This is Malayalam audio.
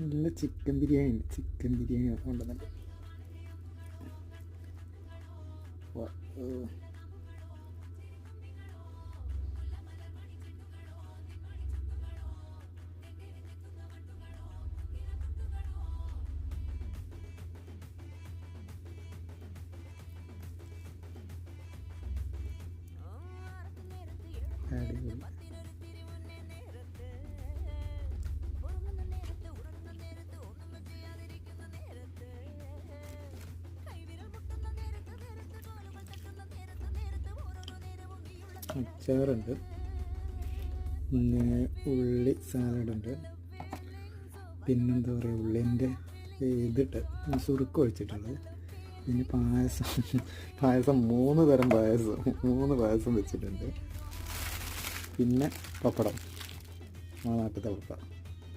നല്ല ചിക്കൻ ബിരിയാണി ഉണ്ട്. ചിക്കൻ ബിരിയാണി കൊണ്ടുവന്നിട്ട് വ- ഏ. അടിപൊളി. അച്ചാറുണ്ട്. പിന്നെ ഉള്ളി സാലഡുണ്ട്. പിന്നെന്താ പറയുക ഉള്ളിന്റെ ഇതിട്ട് സുറുക്ക് ഒഴിച്ചിട്ടുള്ളത്. പിന്നെ പായസം പായസം മൂന്ന് തരം പായസം മൂന്ന് പായസം വെച്ചിട്ടുണ്ട്. പിന്നെ പപ്പടം ആ നാട്ടിലത്തെ പപ്പടം.